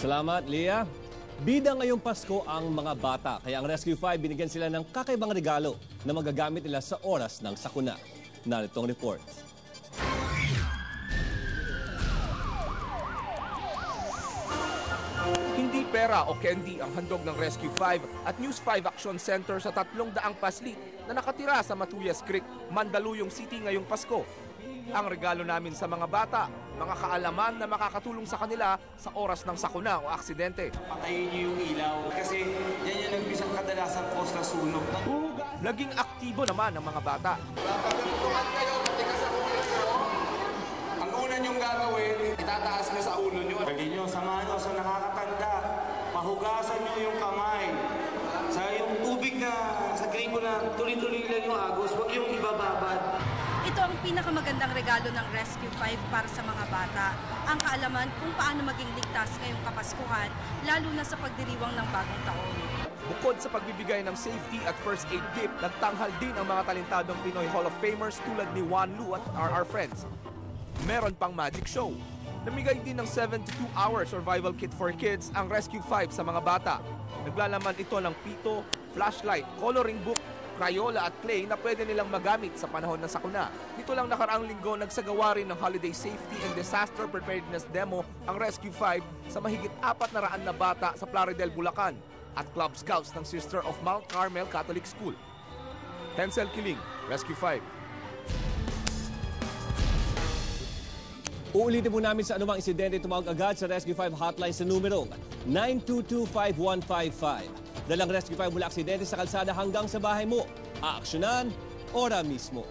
Salamat, Leah. Bida ngayong Pasko ang mga bata, kaya ang Rescue 5 binigyan sila ng kakaibang regalo na magagamit nila sa oras ng sakuna. Narito ang report. Hindi pera o candy ang handog ng Rescue 5 at News 5 Action Center sa tatlong daang paslit na nakatira sa Matuyas Creek, Mandaluyong City ngayong Pasko. Ang regalo namin sa mga bata, mga kaalaman na makakatulong sa kanila sa oras ng sakuna o aksidente. patayin niyo yung ilaw. Kasi yan yung nagpisang kadalasan cause ng sunog. Naging aktibo naman ang mga bata. Ang una niyong gagawin, itataas niyo sa ulo niyo. Pwede niyo, samahan niyo sa nakakatanda. Pahugasan niyo yung kamay. Sa yung tubig na sa gripo na tuloy-tuloy lang yung agos, huwag yung ibababad. Pinakamagandang regalo ng Rescue 5 para sa mga bata. Ang kaalaman kung paano maging ligtas ngayong Kapaskuhan, lalo na sa pagdiriwang ng bagong taon. Bukod sa pagbibigay ng safety at first aid kit, nagtanghal din ang mga talentadong Pinoy Hall of Famers tulad ni Juan Lu at RR Friends. Meron pang magic show. Namigay din ng 72 hour survival kit for kids ang Rescue 5 sa mga bata. Naglalaman ito ng pito, flashlight, coloring book, Crayola at clay na pwede nilang magamit sa panahon ng sakuna. Dito lang nakaraang linggo nagsagawa rin ng Holiday Safety and Disaster Preparedness Demo ang Rescue 5 sa mahigit apat na raan na bata sa Plaridel, Bulacan at Club Scouts ng Sister of Mount Carmel Catholic School. Tencel Kiling, Rescue 5. Uulitin po namin sa anumang insidente tumawag agad sa Rescue 5 hotline sa numero 922-5155. Dalang Rescue 5 mula aksidente sa kalsada hanggang sa bahay mo. Aaksyonan, ora mismo.